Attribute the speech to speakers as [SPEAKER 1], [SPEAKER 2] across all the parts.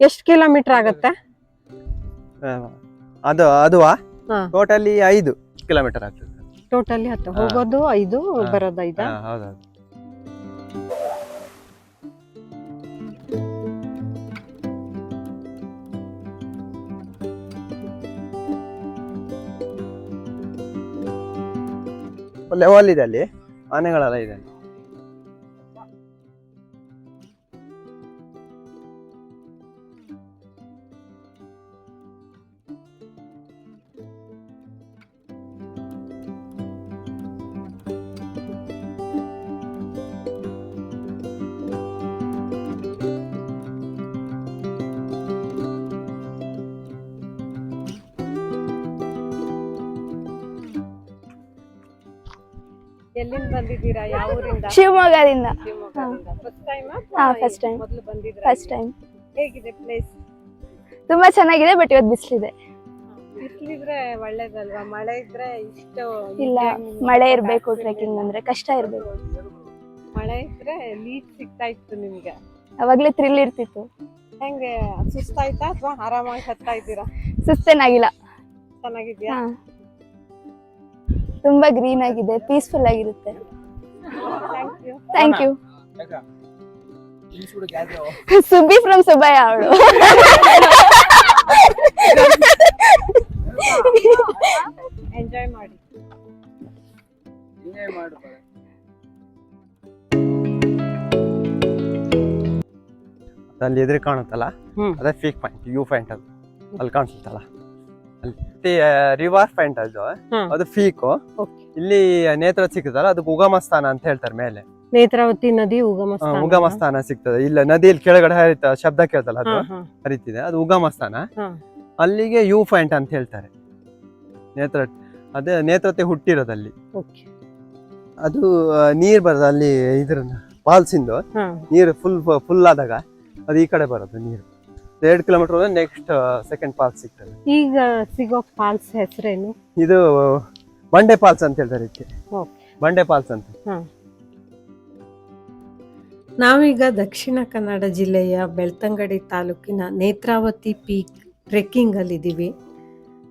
[SPEAKER 1] ಎಷ್ಟ್ ಕಿಲೋಮೀಟರ್ ಆಗುತ್ತೆ
[SPEAKER 2] ಅದು ಅದುವಾ
[SPEAKER 1] ಹಾ.
[SPEAKER 2] ಟೋಟಲಿ ಐದು ಕಿಲೋಮೀಟರ್ ಆಗ್ತದೆ
[SPEAKER 1] ಟೋಟಲಿ ಹತ್ತು
[SPEAKER 2] ಹಾ.
[SPEAKER 1] ಹೋಗೋದು ಐದು
[SPEAKER 2] ಹಾ.
[SPEAKER 1] ಬರೋದು ಐದ
[SPEAKER 2] ಹಾ, ಹೌದೌದು ಲೆವೆಲ್ ಇದೆ ಅಲ್ಲಿ ಆನೆಗಳೆಲ್ಲ ಇದೆ ಅಲ್ಲಿ.
[SPEAKER 1] ಎಲ್ಲಿಂದ ಬಂದಿದ್ದೀರಾ? ಯಾವ ಊರಿಂದ?
[SPEAKER 3] ಶಿವಮೊಗ್ಗದಿಂದ.
[SPEAKER 1] ಫಸ್ಟ್ ಟೈಮ್
[SPEAKER 3] ಹಾ, first time.
[SPEAKER 1] ಮೊದಲು ಬಂದಿದ್ದೀರಾ
[SPEAKER 3] ಫಸ್ಟ್ ಟೈಮ್
[SPEAKER 1] ಹೇಗಿದೆ ಪ್ಲೇಸ್
[SPEAKER 3] ತುಂಬಾ ಚೆನ್ನಾಗಿದೆ ಬಟ್ ಇವತ್ತು ಬಿಸಿಲಿದೆ.
[SPEAKER 1] ಬಿಸಿಲಿದ್ರೆ ಒಳ್ಳೇದಲ್ವಾ? ಮಳೆ ಇದ್ರೆ ಇಷ್ಟು
[SPEAKER 3] ಇಲ್ಲ ಮಳೆ ಇರಬೇಕು ಟ್ರೆಕಿಂಗ್ ಅಂದ್ರೆ ಕಷ್ಟ ಇರಬೇಕು.
[SPEAKER 1] ಮಳೆ ಇದ್ರೆ ಲೀಡ್ ಸಿಗ್ತಾ ಇತ್ತು ನಿಮ್ಗೆ?
[SPEAKER 3] ಅವಾಗ್ಲೇ ಥ್ರಿಲ್ ಇರ್ತಿತ್ತು.
[SPEAKER 1] ಹೆಂಗೆ ಸುಸ್ತಾಯ್ತಾ ಅಥವಾ ಆರಾಮಾಗಿ ಹತ್ತಾ ಇದ್ದೀರಾ?
[SPEAKER 3] ಸುಸ್ತೇನಾಗಿಲ್ಲ.
[SPEAKER 1] ಚೆನ್ನಾಗಿದ್ಯಾ.
[SPEAKER 3] ತುಂಬಾ ಗ್ರೀನ್ ಆಗಿದೆ ಪೀಸ್ಫುಲ್ ಆಗಿರುತ್ತೆ.
[SPEAKER 1] Thank you
[SPEAKER 3] thank you Subbi from Subbaiah ಅವಳು.
[SPEAKER 1] ಎಂಜಾಯ್ ಮಾಡಿ.
[SPEAKER 2] ಅಲ್ಲಿ ಎದುರು ಕಾಣುತ್ತಲ್ಲ? ಅದೇ ಫೀಕ್ ಪಾಯಿಂಟ್ ಯು ಪಾಯಿಂಟ್ ಅದು ಅಲ್ಲಿ ಕಾಣಿಸುತ್ತಲ್ಲ? ರಿವರ್ ಪಾಯಿಂಟ್ ಅದು. ಅದು ಫೀಕು. ಇಲ್ಲಿ ನೇತ್ರ ಸಿಗ್ತದಲ್ಲ ಅದು ಉಗಮ ಸ್ಥಾನ ಅಂತ ಹೇಳ್ತಾರೆ ಮೇಲೆ.
[SPEAKER 1] ನೇತ್ರಾವತಿ ನದಿ ಉಗಮ ಸ್ಥಾನ
[SPEAKER 2] ಉಗಮ ಸ್ಥಾನ ಸಿಗ್ತದೆ ಇಲ್ಲ ನದಿಯಲ್ಲಿ ಕೆಳಗಡೆ ಹರಿತ ಶಬ್ದ ಕೇಳ್ತಲ್ಲ ಅದು? ಹರಿತಿದೆ. ಅದು ಉಗಮ ಸ್ಥಾನ ಅಲ್ಲಿಗೆ ಯು ಪಾಯಿಂಟ್ ಅಂತ ಹೇಳ್ತಾರೆ. ನೇತ್ರ ಅದೇ ನೇತ್ರತೆ ಹುಟ್ಟಿರೋದಲ್ಲಿ. ಅದು ನೀರ್ ಬರೋದು ಅಲ್ಲಿ ಇದ್ರ ಫಾಲ್ಸ್ ಇಂದು. ನೀರು ಫುಲ್ ಫುಲ್ ಆದಾಗ ಅದು ಈ ಕಡೆ ಬರೋದು ನೀರು. ಎರಡು ಕಿಲೋಮೀಟರ್ ನೆಕ್ಸ್ಟ್ ಸೆಕೆಂಡ್ ಫಾಲ್ಸ್ ಸಿಗ್ತದೆ.
[SPEAKER 1] ಈಗ ಸಿಗೋ ಫಾಲ್ಸ್ ಹೆಸರೇನು?
[SPEAKER 2] ಇದು ಬಂಡೆ ಫಾಲ್ಸ್ ಅಂತ ಹೇಳ್ತಾರೆ ಇದಕ್ಕೆ. ಬಂಡೆ ಫಾಲ್ಸ್ ಅಂತ.
[SPEAKER 1] ನಾವೀಗ ದಕ್ಷಿಣ ಕನ್ನಡ ಜಿಲ್ಲೆಯ ಬೆಳ್ತಂಗಡಿ ತಾಲೂಕಿನ ನೇತ್ರಾವತಿ ಪೀಕ್ ಟ್ರೆಕ್ಕಿಂಗ್ ಅಲ್ಲಿದ್ದೀವಿ.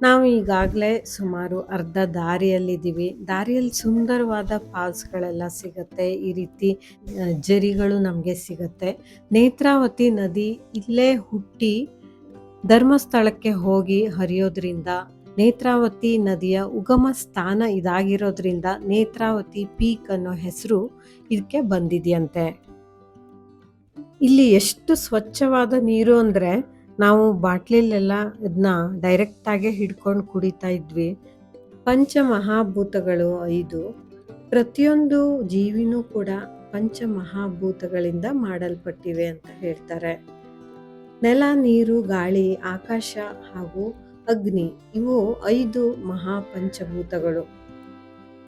[SPEAKER 1] ನಾವು ಈಗಾಗಲೇ ಸುಮಾರು ಅರ್ಧ ದಾರಿಯಲ್ಲಿದ್ದೀವಿ. ದಾರಿಯಲ್ಲಿ ಸುಂದರವಾದ ಫಾಲ್ಸ್ಗಳೆಲ್ಲ ಸಿಗುತ್ತೆ. ಈ ರೀತಿ ಜರಿಗಳು ನಮಗೆ ಸಿಗುತ್ತೆ. ನೇತ್ರಾವತಿ ನದಿ ಇಲ್ಲೇ ಹುಟ್ಟಿ ಧರ್ಮಸ್ಥಳಕ್ಕೆ ಹೋಗಿ ಹರಿಯೋದ್ರಿಂದ, ನೇತ್ರಾವತಿ ನದಿಯ ಉಗಮ ಸ್ಥಾನ ಇದಾಗಿರೋದ್ರಿಂದ ನೇತ್ರಾವತಿ ಪೀಕ್ ಅನ್ನೋ ಹೆಸರು ಇದಕ್ಕೆ ಬಂದಿದೆಯಂತೆ. ಇಲ್ಲಿ ಎಷ್ಟು ಸ್ವಚ್ಛವಾದ ನೀರು ಅಂದರೆ ನಾವು ಬಾಟ್ಲಿಲೆಲ್ಲ ಇದನ್ನ ಡೈರೆಕ್ಟಾಗೆ ಹಿಡ್ಕೊಂಡು ಕುಡಿತಾ ಇದ್ವಿ. ಪಂಚಮಹಾಭೂತಗಳು ಐದು. ಪ್ರತಿಯೊಂದು ಜೀವಿನೂ ಕೂಡ ಪಂಚಮಹಾಭೂತಗಳಿಂದ ಮಾಡಲ್ಪಟ್ಟಿವೆ ಅಂತ ಹೇಳ್ತಾರೆ. ನೆಲ, ನೀರು, ಗಾಳಿ, ಆಕಾಶ ಹಾಗೂ ಅಗ್ನಿ ಇವು ಐದು ಮಹಾಪಂಚಭೂತಗಳು.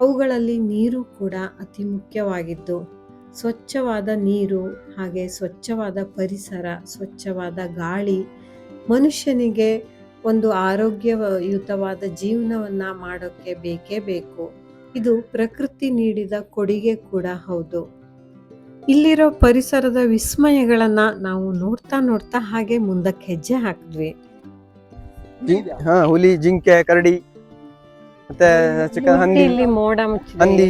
[SPEAKER 1] ಅವುಗಳಲ್ಲಿ ನೀರು ಕೂಡ ಅತಿ ಮುಖ್ಯವಾಗಿದ್ದು ಸ್ವಚ್ಛವಾದ ನೀರು, ಹಾಗೆ ಸ್ವಚ್ಛವಾದ ಪರಿಸರ, ಸ್ವಚ್ಛವಾದ ಗಾಳಿ ಮನುಷ್ಯನಿಗೆ ಒಂದು ಆರೋಗ್ಯಯುತವಾದ ಜೀವನವನ್ನ ಮಾಡೋಕ್ಕೆ ಬೇಕೇ ಬೇಕು. ಇದು ಪ್ರಕೃತಿ ನೀಡಿದ ಕೊಡುಗೆ ಕೂಡ ಹೌದು. ಇಲ್ಲಿರೋ ಪರಿಸರದ ವಿಸ್ಮಯಗಳನ್ನ ನಾವು ನೋಡ್ತಾ ನೋಡ್ತಾ ಹಾಗೆ ಮುಂದಕ್ಕೆ ಹೆಜ್ಜೆ ಹಾಕಿದ್ವಿ.
[SPEAKER 2] ಹುಲಿ, ಜಿಂಕೆ, ಕರಡಿ. ಮತ್ತೆ ಚಿಕ್ಕ ಹಂದಿ.
[SPEAKER 1] ಇಲ್ಲಿ ಮೋಡ
[SPEAKER 2] ಹಂದಿ.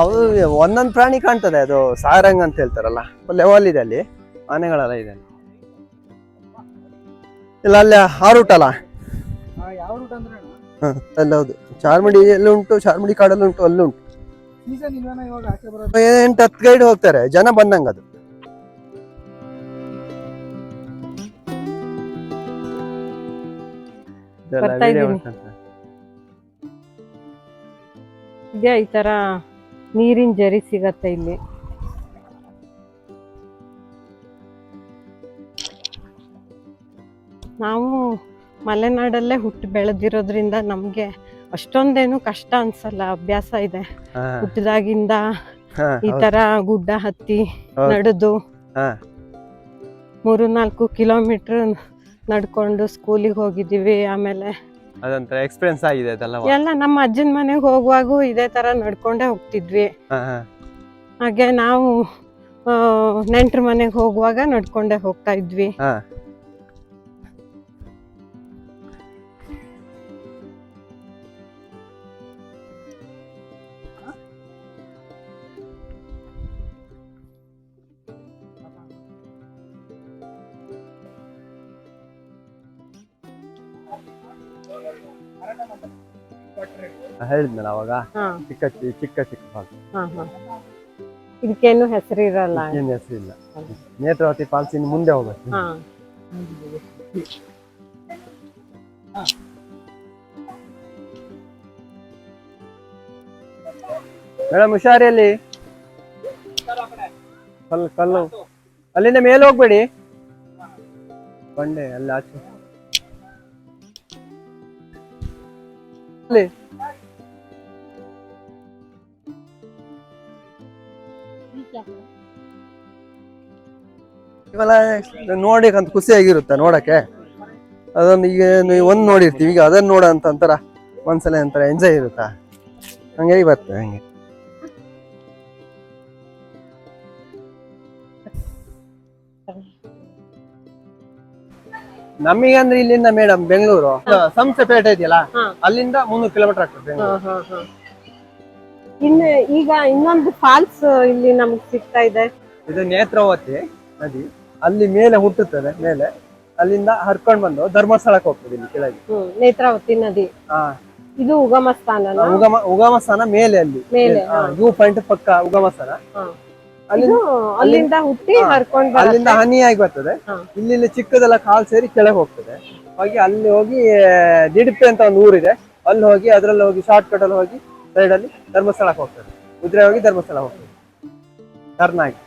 [SPEAKER 2] ಅವು ಒಂದೊಂದು ಪ್ರಾಣಿ ಕಾಣ್ತದೆ ಅದು ಸಾರಂಗ್ ಅಂತ ಹೇಳ್ತಾರಲ್ಲ. ಲೆವೆಲ್ ಇದೆ ಅಲ್ಲಿ ಆನೆಗಳೆಲ್ಲ ಇದೆ ಇಲ್ಲ ಅಲ್ಲಿ ಹಾರೂಟಲ್ಲ
[SPEAKER 4] ಯಾವ ರೂಟ್ ಅಂದ್ರೆ
[SPEAKER 2] ಹ, ಅಲ್ಲಿ ಹೌದು. ಚಾರ್ಮಡಿ ಎಲ್ಲ ಉಂಟು? ಚಾರ್ಮಡಿ ಕಾಡಲ್ಲಿ ಉಂಟು ಅಲ್ಲಿ ಉಂಟು.
[SPEAKER 4] ಸೀಸನ್ ಇಲ್ವೇನ ಇವಾಗ ಆಚೆ ಬರೋದು?
[SPEAKER 2] ಎಂಟು ಹತ್ತು ಗೈಡ್ ಹೋಗ್ತಾರೆ ಜನ ಬಂದಂಗ ಅದು. ಇದೆಲ್ಲ
[SPEAKER 1] ಬರ್ತಾ
[SPEAKER 2] video
[SPEAKER 1] ಇದೀನಿ.
[SPEAKER 2] ಮಾಡ್ಕೊಂತಾರೆ.
[SPEAKER 1] ಇದೇ ಈ ತರ ನೀರಿನ ಜರಿ ಸಿಗತ್ತೆ ಇಲ್ಲಿ ನಾವು ಮಲೆನಾಡಲ್ಲೇ ಹುಟ್ಟು ಬೆಳೆದಿರೋದ್ರಿಂದ ನಮ್ಗೆ ಅಷ್ಟೊಂದೇನು ಕಷ್ಟ ಅನ್ಸಲ್ಲ ಅಭ್ಯಾಸ ಇದೆ ಹುಟ್ಟಿದಾಗಿಂದ ಈ ತರ ಗುಡ್ಡ ಹತ್ತಿ. ನಡೆದು. ಮೂರು ನಾಲ್ಕು ಕಿಲೋಮೀಟರ್ ನಡ್ಕೊಂಡು ಸ್ಕೂಲಿಗೆ ಹೋಗಿದ್ದೀವಿ ಆಮೇಲೆ
[SPEAKER 2] ಅದೊಂಥರ ಎಕ್ಸ್ಪೀರಿಯನ್ಸ್ ಆಗಿದೆ ಅದೆಲ್ಲ
[SPEAKER 1] ಎಲ್ಲ ನಮ್ಮ ಅಜ್ಜನ ಮನೆಗೆ ಹೋಗುವಾಗ ಇದೇ ತರ ನಡ್ಕೊಂಡೇ ಹೋಗ್ತಿದ್ವಿ. ಹಾಗೆ ನಾವು ನೆಂಟ್ರ ಮನೆಗೆ ಹೋಗುವಾಗ ನಡ್ಕೊಂಡೇ ಹೋಗ್ತಾ ಇದ್ವಿ.
[SPEAKER 2] ಹೇಳಿದ್ನಲ್ಲ ಅವಾಗ? ಚಿಕ್ಕ ಚಿಕ್ಕ ಚಿಕ್ಕ ಫಾಲ್ಸ್
[SPEAKER 1] ಇದಕ್ಕೇನು ಹೆಸರು ಇರಲ್ಲ. ಏನು
[SPEAKER 2] ಏನು ಇಲ್ಲ. ನೇತ್ರಾವತಿ ಫಾಲ್ಸ್ ಇನ್ನು ಮುಂದೆ ಹೋಗ್ಬೇಕು. ಮೇಡಮ್ ಹುಷಾರಿಯಲ್ಲಿ? ಕಲ್ಲು ಕಲ್ಲು. ಅಲ್ಲಿಂದ ಮೇಲೆ ಹೋಗ್ಬೇಡಿ. ಬಂಡೆ ಅಲ್ಲಿ ಆಚೆ. ಅಲ್ಲಿ ಇವೆಲ್ಲ ನೋಡಿ ಅಂತ ಖುಷಿಯಾಗಿರುತ್ತೆ, ನೋಡಕ್ಕೆ. ಅದೊಂದು ಈಗ ಒಂದು ನೋಡಿರ್ತೀವಿ, ಈಗ ಅದನ್ನ ನೋಡ ಅಂತ ಅಂತಾರ ಒಂದ್ಸಲ ಅಂತಾರ ಎಂಜಾಯ್ ಇರುತ್ತಾ? ಹಂಗೆ ಬರ್ತದೆ ಹಂಗೆ. ನಮಗೆ ಅಂದ್ರೆ ಇಲ್ಲಿಂದ ಮೇಡಮ್ ಬೆಂಗಳೂರು. ಸಂಸಪೇಟೆ ಇದೆಯಲ್ಲ ಅಲ್ಲಿಂದ ಮುನ್ನೂರು ಕಿಲೋಮೀಟರ್ ಆಗ್ತದೆ ಬೆಂಗಳೂರು.
[SPEAKER 1] ಇನ್ನು ಈಗ ಇನ್ನೊಂದು ಫಾಲ್ಸ್ ಇಲ್ಲಿ ನಮ್ಗೆ ಸಿಗ್ತಾ ಇದೆ.
[SPEAKER 2] ಇದು ನೇತ್ರಾವತಿ ನದಿ. ಅಲ್ಲಿ ಮೇಲೆ ಹುಟ್ಟುತ್ತದೆ ಮೇಲೆ. ಅಲ್ಲಿಂದ ಹರ್ಕೊಂಡ್ ಬಂದು ಧರ್ಮಸ್ಥಳಕ್ಕೆ ಹೋಗ್ತದೆ ಇಲ್ಲಿ ಕೆಳಗೆ.
[SPEAKER 1] ನೇತ್ರಾವತಿ ನದಿ.
[SPEAKER 2] ಹಾ.
[SPEAKER 1] ಇದು ಉಗಮ ಸ್ಥಾನ
[SPEAKER 2] ಉಗಮ ಉಗಮ ಸ್ಥಾನ ಮೇಲೆ ಅಲ್ಲಿ.
[SPEAKER 1] ಮೇಲೆ,
[SPEAKER 2] ವ್ಯೂ ಪಾಯಿಂಟ್ ಪಕ್ಕ ಉಗಮ ಸ್ಥಾನ
[SPEAKER 1] ಅಲ್ಲಿಂದ ಹುಟ್ಟಿ ಹರ್ಕೊಂಡು
[SPEAKER 2] ಅಲ್ಲಿಂದ ಹನಿ ಆಗಿ ಬರ್ತದೆ. ಇಲ್ಲಿ ಇಲ್ಲಿ ಚಿಕ್ಕದೆಲ್ಲ ಕಾಲ್ ಸೇರಿ ಕೆಳಗೆ ಹೋಗ್ತದೆ. ಹೋಗಿ ಅಲ್ಲಿ ಹೋಗಿ ದಿಡಿಪೆ ಅಂತ ಒಂದು ಊರಿದೆ. ಅಲ್ಲಿ ಹೋಗಿ ಅದ್ರಲ್ಲಿ ಹೋಗಿ ಶಾರ್ಟ್ ಕಟ್ ಅಲ್ಲಿ ಹೋಗಿ ಸೈಡ್ ಅಲ್ಲಿ ಧರ್ಮಸ್ಥಳಕ್ಕೆ ಹೋಗ್ತದೆ. ಉದ್ರೆ ಹೋಗಿ ಧರ್ಮಸ್ಥಳ ಹೋಗ್ತದೆ. ಟರ್ನ್ ಆಗಿ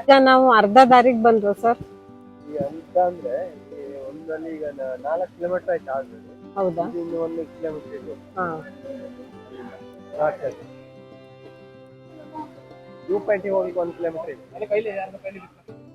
[SPEAKER 1] ಈಗ ನಾವು ಅರ್ಧ ದಾರಿಗೆ ಬಂದ್ರು ಸರ್?
[SPEAKER 2] ಅಂತ ಅಂದ್ರೆ ಒಂದಲ್ಲಿ ಈಗ ನಾಲ್ಕು ಕಿಲೋಮೀಟರ್ ಆಯ್ತು ಆಲ್ರೆಡಿ
[SPEAKER 1] ಹೌದಾ?
[SPEAKER 2] ಇನ್ನು ಒಂದು ಕಿಲೋಮೀಟರ್ ಇದೆ.
[SPEAKER 1] ಹಾ.
[SPEAKER 2] ವ್ಯೂ ಪಾಯಿಂಟಿಗೆ ಹೋಗಿ ಒಂದು ಕಿಲೋಮೀಟರ್ ಇದೆ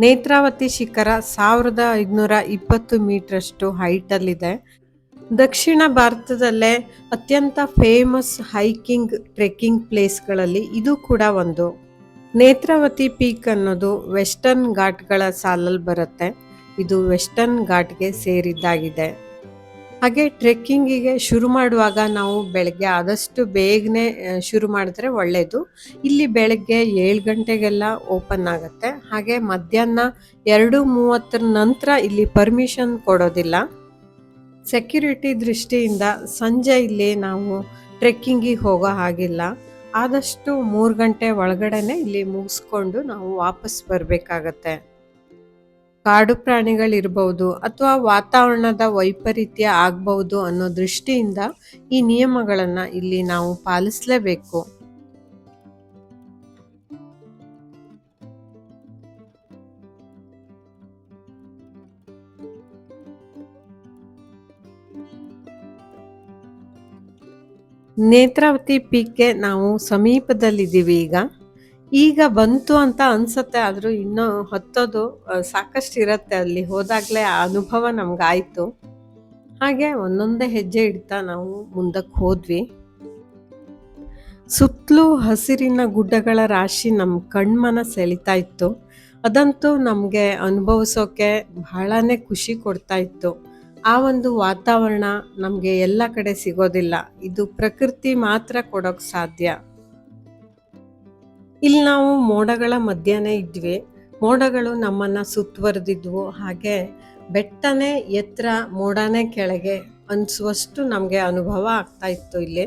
[SPEAKER 1] ನೇತ್ರಾವತಿ ಶಿಖರ ಸಾವಿರದ ಐದುನೂರ ಇಪ್ಪತ್ತು ಮೀಟ್ರಷ್ಟು ಹೈಟಲ್ಲಿದೆ. ದಕ್ಷಿಣ ಭಾರತದಲ್ಲೇ ಅತ್ಯಂತ ಫೇಮಸ್ ಹೈಕಿಂಗ್, ಟ್ರೆಕ್ಕಿಂಗ್ ಪ್ಲೇಸ್ಗಳಲ್ಲಿ ಇದು ಕೂಡ ಒಂದು. ನೇತ್ರಾವತಿ ಪೀಕ್ ಅನ್ನೋದು ವೆಸ್ಟರ್ನ್ ಘಾಟ್ಗಳ ಸಾಲಲ್ಲಿ ಬರುತ್ತೆ. ಇದು ವೆಸ್ಟರ್ನ್ ಘಾಟ್ಗೆ ಸೇರಿದ್ದಾಗಿದೆ. ಹಾಗೆ ಟ್ರೆಕ್ಕಿಂಗಿಗೆ ಶುರು ಮಾಡುವಾಗ ನಾವು ಬೆಳಗ್ಗೆ ಆದಷ್ಟು ಬೇಗನೆ ಶುರು ಮಾಡಿದ್ರೆ ಒಳ್ಳೆಯದು ಇಲ್ಲಿ ಬೆಳಗ್ಗೆ ಏಳು ಗಂಟೆಗೆಲ್ಲ ಓಪನ್ ಆಗುತ್ತೆ. ಹಾಗೆ ಮಧ್ಯಾಹ್ನ ಎರಡು ಮೂವತ್ತರ ನಂತರ ಇಲ್ಲಿ ಪರ್ಮಿಷನ್ ಕೊಡೋದಿಲ್ಲ. ಸೆಕ್ಯುರಿಟಿ ದೃಷ್ಟಿಯಿಂದ ಸಂಜೆ ಇಲ್ಲಿ ನಾವು ಟ್ರೆಕ್ಕಿಂಗಿಗೆ ಹೋಗೋ ಹಾಗಿಲ್ಲ. ಆದಷ್ಟು ಮೂರು ಗಂಟೆ ಒಳಗಡೆನೆ ಇಲ್ಲಿ ಮುಗಿಸ್ಕೊಂಡು ನಾವು ವಾಪಸ್ ಬರಬೇಕಾಗತ್ತೆ. ಕಾಡು ಪ್ರಾಣಿಗಳಿರ್ಬೋದು ಅಥವಾ ವಾತಾವರಣದ ವೈಪರೀತ್ಯ ಆಗಬಹುದು ಅನ್ನೋ ದೃಷ್ಟಿಯಿಂದ ಈ ನಿಯಮಗಳನ್ನು ಇಲ್ಲಿ ನಾವು ಪಾಲಿಸಲೇಬೇಕು. ನೇತ್ರಾವತಿ ಪೀಕ್ಗೆ ನಾವು ಸಮೀಪದಲ್ಲಿದ್ದೀವಿ ಈಗ. ಈಗ ಬಂತು ಅಂತ ಅನ್ಸತ್ತೆ, ಆದರೂ ಇನ್ನೂ ಹತ್ತೋದು ಸಾಕಷ್ಟು ಇರುತ್ತೆ ಅಲ್ಲಿ. ಹೋದಾಗಲೇ ಆ ಅನುಭವ ನಮ್ಗಾಯ್ತು. ಹಾಗೆ ಒಂದೊಂದೇ ಹೆಜ್ಜೆ ಇಡ್ತಾ ನಾವು ಮುಂದಕ್ಕೆ ಹೋದ್ವಿ. ಸುತ್ತಲೂ ಹಸಿರಿನ ಗುಡ್ಡಗಳ ರಾಶಿ ನಮ್ಮ ಕಣ್ಮನ ಸೆಳಿತಾ ಇತ್ತು. ಅದಂತೂ ನಮಗೆ ಅನುಭವಿಸೋಕೆ ಬಹಳನೇ ಖುಷಿ ಕೊಡ್ತಾ ಇತ್ತು. ಆ ಒಂದು ವಾತಾವರಣ ನಮಗೆ ಎಲ್ಲ ಕಡೆ ಸಿಗೋದಿಲ್ಲ. ಇದು ಪ್ರಕೃತಿ ಮಾತ್ರ ಕೊಡೋಕ್ಕೆ ಸಾಧ್ಯ. ಇಲ್ಲಿ ನಾವು ಮೋಡಗಳ ಮಧ್ಯಾಹ್ನ ಇದ್ವಿ. ಮೋಡಗಳು ನಮ್ಮನ್ನ ಸುತ್ತುವರೆದಿದ್ವು. ಹಾಗೆ ಬೆಟ್ಟನೇ ಎತ್ತರ ಮೋಡನೇ ಕೆಳಗೆ ಅನಿಸುವಷ್ಟು ನಮಗೆ ಅನುಭವ ಆಗ್ತಾ ಇತ್ತು ಇಲ್ಲಿ.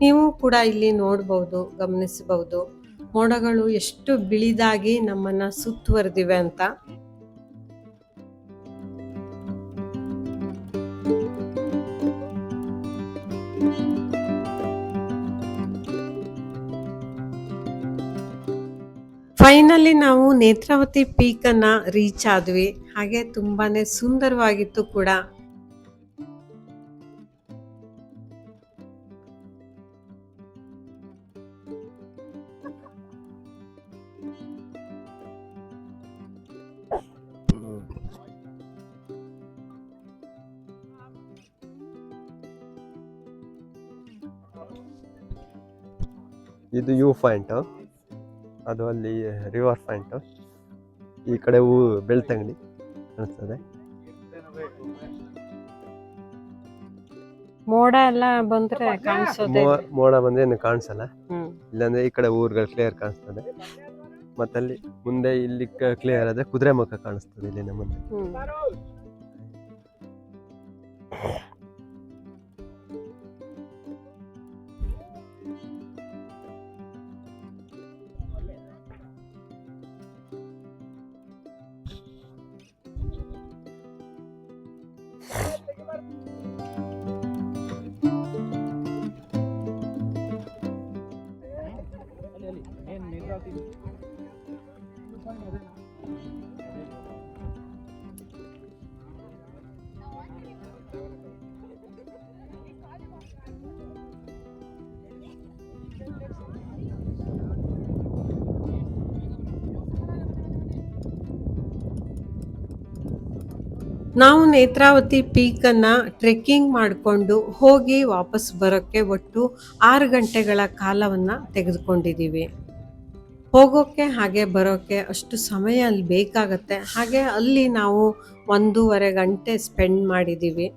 [SPEAKER 1] ನೀವು ಕೂಡ ಇಲ್ಲಿ ನೋಡ್ಬೋದು, ಗಮನಿಸಬಹುದು. ಮೋಡಗಳು ಎಷ್ಟು ಬಿಳಿದಾಗಿ ನಮ್ಮನ್ನ ಸುತ್ತುವರೆದಿವೆ ಅಂತ. ಫೈನಲಿ ನಾವು ನೇತ್ರಾವತಿ ಪೀಕ್ ಅನ್ನ ರೀಚ್ ಆದ್ವಿ. ಹಾಗೆ ತುಂಬಾನೇ ಸುಂದರವಾಗಿತ್ತು ಕೂಡ.
[SPEAKER 2] ಇದು ಯೂ ಪಾಯಿಂಟ್ ಅದು ಅಲ್ಲಿ ರಿವರ್ ಪಾಯಿಂಟ್ ಈ ಕಡೆ ಹೂ ಬೆಳ್ತಂಗಡಿ ಕಾಣಿಸ್ತದೆ
[SPEAKER 1] ಮೋಡ ಎಲ್ಲ ಬಂದ್ರೆ ಕಾಣಿಸೋದು
[SPEAKER 2] ಮೋಡ ಬಂದ್ರೆ ಏನು ಕಾಣಿಸಲ್ಲ. ಇಲ್ಲಾಂದ್ರೆ ಈ ಕಡೆ ಊರುಗಳು ಕ್ಲಿಯರ್ ಕಾಣಿಸ್ತದೆ. ಮತ್ತಲ್ಲಿ ಮುಂದೆ ಇಲ್ಲಿ ಕ್ಲಿಯರ್ ಆದ್ರೆ ಕುದುರೆ ಮುಖ ಕಾಣಿಸ್ತದೆ ಇಲ್ಲಿ ಮುಂದೆ.
[SPEAKER 1] ನಾವು ನೇತ್ರಾವತಿ ಪೀಕನ್ನು ಟ್ರೆಕ್ಕಿಂಗ್ ಮಾಡಿಕೊಂಡು ಹೋಗಿ ವಾಪಸ್ ಬರೋಕ್ಕೆ ಒಟ್ಟು ಆರು ಗಂಟೆಗಳ ಕಾಲವನ್ನು ತೆಗೆದುಕೊಂಡಿದ್ದೀವಿ. ಹೋಗೋಕ್ಕೆ ಹಾಗೆ ಬರೋಕ್ಕೆ ಅಷ್ಟು ಸಮಯ ಅಲ್ಲಿ ಬೇಕಾಗತ್ತೆ. ಹಾಗೆ ಅಲ್ಲಿ ನಾವು ಒಂದೂವರೆ ಗಂಟೆ ಸ್ಪೆಂಡ್ ಮಾಡಿದ್ದೀವಿ.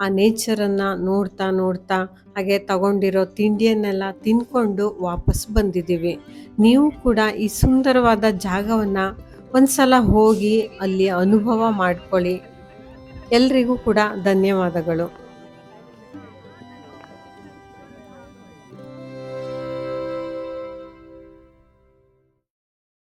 [SPEAKER 1] ಆ ನೇಚರನ್ನು ನೋಡ್ತಾ ನೋಡ್ತಾ ಹಾಗೆ ತಗೊಂಡಿರೋ ತಿಂಡಿಯನ್ನೆಲ್ಲ ತಿನ್ಕೊಂಡು ವಾಪಸ್ ಬಂದಿದ್ದೀವಿ. ನೀವು ಕೂಡ ಈ ಸುಂದರವಾದ ಜಾಗವನ್ನು ಒಂದು ಸಲ ಹೋಗಿ ಅಲ್ಲಿ ಅನುಭವ ಮಾಡ್ಕೊಳ್ಳಿ. ಎಲ್ರಿಗೂ ಕೂಡ ಧನ್ಯವಾದಗಳು.